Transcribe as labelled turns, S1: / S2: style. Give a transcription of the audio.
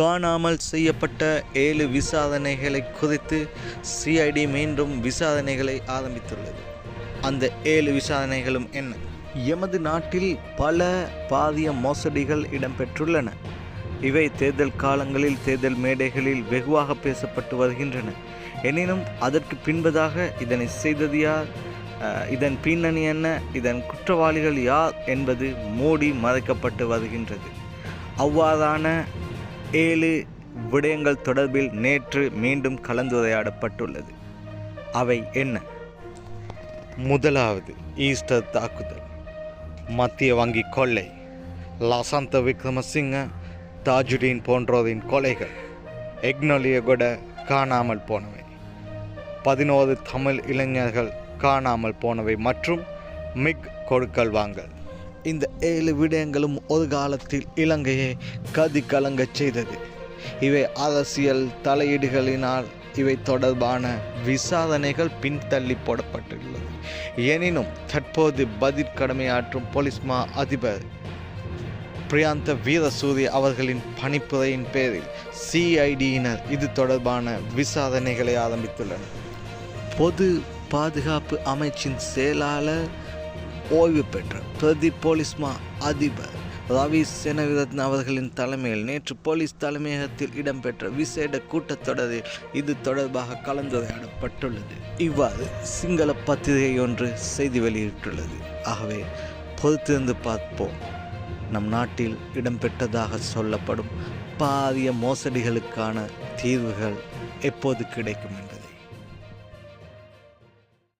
S1: காணாமல் செய்யப்பட்ட ஏழு விசாரணைகளை குறித்து சிஐடி மீண்டும் விசாரணைகளை ஆரம்பித்துள்ளது. அந்த ஏழு விசாரணைகளும் என்ன? எமது நாட்டில் பல பாரிய மோசடிகள் இடம்பெற்றுள்ளன. இவை தேர்தல் காலங்களில் தேர்தல் மேடைகளில் வெகுவாக பேசப்பட்டு வருகின்றன. எனினும் அதற்கு பின்பதாக இதனை செய்தது யார்? இதன் பின்னணி என்ன? இதன் குற்றவாளிகள் யார்? என்பது மூடி மறைக்கப்பட்டு வருகின்றது. அவ்வாறான ஏழு விடயங்கள் தொடர்பில் நேற்று மீண்டும் கலந்துரையாடப்பட்டுள்ளது. அவை என்ன? முதலாவது ஈஸ்டர் தாக்குதல். மத்திய வங்கி கொள்ளை. லசாந்த விக்ரமசிங்க தாஜுடீன் போன்றோரின் கொலைகள். எக்னொலியகொட காணாமல் போனவை. பதினோரு தமிழ் இளைஞர்கள் காணாமல் போனவை மற்றும் மிக் கொடுக்கல் வாங்கல். இந்த ஏழு விடயங்களும் ஒரு காலத்தில் இலங்கையை கதி கலங்கச் செய்தது. இவை அரசியல் தலையீடுகளினால் இவை தொடர்பான விசாரணைகள் பின்தள்ளி போடப்பட்டுள்ளது. எனினும் தற்போது பதில் கடமையாற்றும் போலீஸ் மா அதிபர் பிரியாந்த வீரசூரிய அவர்களின் பணிப்புரையின் பேரில் சிஐடியினர் இது தொடர்பான விசாரணைகளை ஆரம்பித்துள்ளனர். பொது பாதுகாப்பு அமைச்சின் செயலாளர் ஓய்வு பெற்ற பிரதி போலீஸ் மா அதிபர் ரவி செனவிரத்ன அவர்களின் தலைமையில் நேற்று போலீஸ் தலைமையகத்தில் இடம்பெற்ற விசேட கூட்டத்தொடரில் இது தொடர்பாக கலந்துரையாடப்பட்டுள்ளது. இவ்வாறு சிங்கள பத்திரிகை ஒன்று செய்தி வெளியிட்டுள்ளது. ஆகவே பொறுத்திருந்து பார்ப்போம். நம் நாட்டில் இடம்பெற்றதாக சொல்லப்படும் பாரிய மோசடிகளுக்கான தீர்வுகள் எப்போது கிடைக்கும் என்பது.